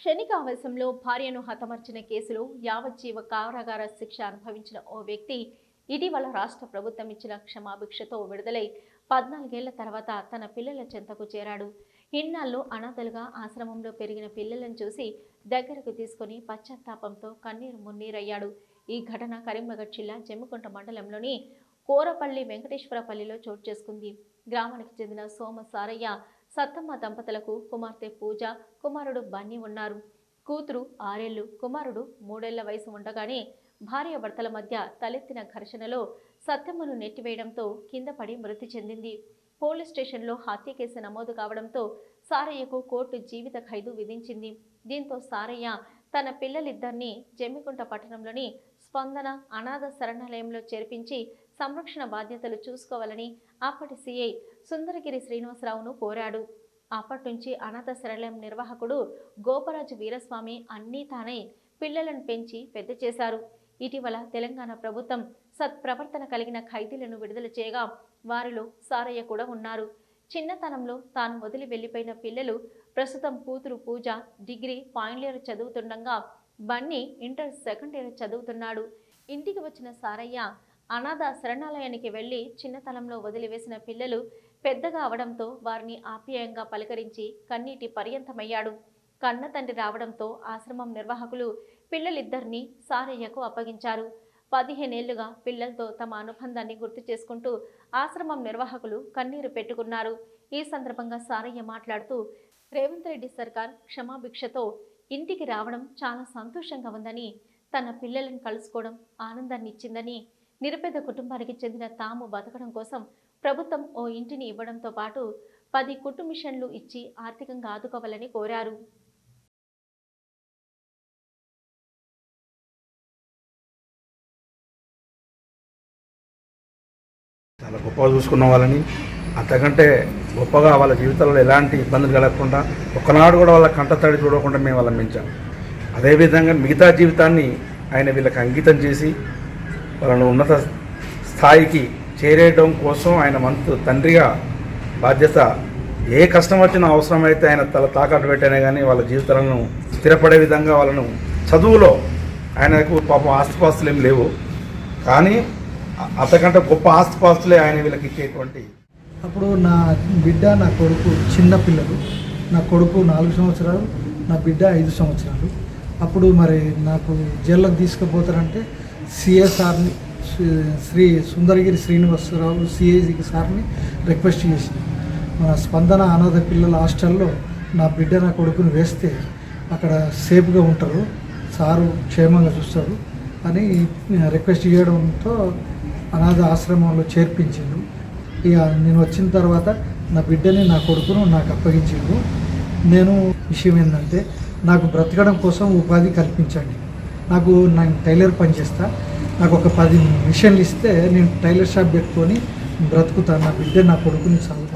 క్షణికావేశంలో భార్యను హతమర్చిన కేసులో యావజ్జీవ కారాగార శిక్ష అనుభవించిన ఓ వ్యక్తి ఇటీవల రాష్ట్ర ప్రభుత్వం ఇచ్చిన క్షమాభిక్షతో విడుదలై పద్నాలుగేళ్ళ తర్వాత తన పిల్లల చెంతకు చేరాడు. ఇన్నాళ్ళు అనాథలుగా ఆశ్రమంలో పెరిగిన పిల్లలను చూసి దగ్గరకు తీసుకుని పశ్చాత్తాపంతో కన్నీరు మున్నీరయ్యాడు. ఈ ఘటన కరీంనగర్ జిల్లా జమ్మికుంట మండలంలోని కోరపల్లి వెంకటేశ్వరపల్లిలో చోటు చేసుకుంది. గ్రామానికి చెందిన సోమ సారయ్య సత్తమ్మ దంపతులకు కుమార్తె పూజ కుమారుడు బన్నీ ఉన్నారు. కూతురు ఆరేళ్ళు కుమారుడు మూడేళ్ళ వయసు ఉండగానే భార్యాభర్తల మధ్య తలెత్తిన ఘర్షణలో సత్తమ్మను నెట్టివేయడంతో కింద పడి మృతి చెందింది. పోలీస్ స్టేషన్లో హత్య కేసు నమోదు కావడంతో సారయ్యకు కోర్టు జీవిత ఖైదు విధించింది. దీంతో సారయ్య తన పిల్లలిద్దరినీ జమ్మికుంట పట్టణంలోని స్పందన అనాథ శరణాలయంలో చేర్పించి సంరక్షణ బాధ్యతలు చూసుకోవాలని అప్పటి సీఐ సుందరగిరి శ్రీనివాసరావును కోరాడు. అప్పటి నుంచి అనాథ శరణాలయం నిర్వాహకుడు గోపరాజు వీరస్వామి అన్నీ తానే పిల్లలను పెంచి పెద్ద చేశారు. ఇటీవల తెలంగాణ ప్రభుత్వం సత్ప్రవర్తన కలిగిన ఖైదీలను విడుదల చేయగా వారిలో సారయ్య కూడా ఉన్నారు. చిన్నతనంలో తాను వదిలి వెళ్ళిపోయిన పిల్లలు ప్రస్తుతం కూతురు పూజ డిగ్రీ ఫైనల్ ఇయర్ చదువుతుండగా బన్నీ ఇంటర్ సెకండ్ ఇయర్ చదువుతున్నాడు. ఇంటికి వచ్చిన సారయ్య అనాథ శరణాలయానికి వెళ్ళి చిన్నతనంలో వదిలివేసిన పిల్లలు పెద్దగా అవడంతో వారిని ఆప్యాయంగా పలకరించి కన్నీటి పర్యంతమయ్యాడు. కన్న తండ్రి రావడంతో ఆశ్రమం నిర్వాహకులు పిల్లలిద్దరినీ సారయ్యకు అప్పగించారు. పదిహేనేళ్ళుగా పిల్లలతో తమ అనుబంధాన్ని గుర్తు చేసుకుంటూ ఆశ్రమం నిర్వాహకులు కన్నీరు పెట్టుకున్నారు. ఈ సందర్భంగా సారయ్య మాట్లాడుతూ రేవంత్ రెడ్డి సర్కార్ క్షమాభిక్షతో ఇంటికి రావడం చాలా సంతోషంగా ఉందని తన పిల్లలను కలుసుకోవడం ఆనందాన్ని ఇచ్చిందని నిరుపేద కుటుంబానికి చెందిన తాము బతకడం కోసం ప్రభుత్వం ఓ ఇంటిని ఇవ్వడంతో పాటు పది కుట్టు మిషన్లు ఇచ్చి ఆర్థికంగా ఆదుకోవాలని కోరారు. చాలా గొప్పగా చూసుకున్న వాళ్ళని. అంతకంటే గొప్పగా వాళ్ళ జీవితాల్లో ఎలాంటి ఇబ్బందులు కలగకుండా ఒకనాడు కూడా వాళ్ళ కంటతడి చూడకుండా మేము వాళ్ళని పెంచాం అదేవిధంగా మిగతా జీవితాన్ని ఆయన వీళ్ళకి అంకితం చేసి వాళ్ళను ఉన్నత స్థాయికి చేరేయడం కోసం ఆయన వంతు తండ్రిగా బాధ్యత ఏ కష్టం వచ్చినా అవసరమైతే ఆయన తల తాకట్టు పెట్టినా కానీ వాళ్ళ జీవితాలను స్థిరపడే విధంగా వాళ్ళను చదువులో ఆయనకు పాపం ఆస్తిపాస్తులు ఏం లేవు. కానీ అంతకంటే గొప్ప ఆస్తిపాస్తులే ఆయన వీళ్ళకి ఇచ్చేటువంటి అప్పుడు నా బిడ్డ నా కొడుకు చిన్న పిల్లలు. నా కొడుకు నాలుగు సంవత్సరాలు నా బిడ్డ ఐదు సంవత్సరాలు. అప్పుడు మరి నాకు జైల్లోకి తీసుకుపోతారంటే సిఎస్ఆర్ని శ్రీ సుందరగిరి శ్రీనివాసరావు సిఐజీ సార్ని రిక్వెస్ట్ చేసి మన స్పందన అనాథ పిల్లల హాస్టల్లో నా బిడ్డ నా కొడుకుని వేస్తే అక్కడ సేఫ్గా ఉంటారు సారు క్షేమంగా చూస్తారు అని రిక్వెస్ట్ చేయడంతో అనాథ ఆశ్రమంలో చేర్పించిండు. ఇక నేను వచ్చిన తర్వాత నా బిడ్డని నా కొడుకును నాకు అప్పగించిండు. నేను విషయం ఏంటంటే నాకు బ్రతకడం కోసం ఉపాధి కల్పించండి. నాకు నేను టైలర్ పని చేస్తా. నాకు ఒక పది మిషన్లు ఇస్తే నేను టైలర్ షాప్ పెట్టుకొని బ్రతుకుతాను నా బిడ్డ నా కొడుకుని చదువు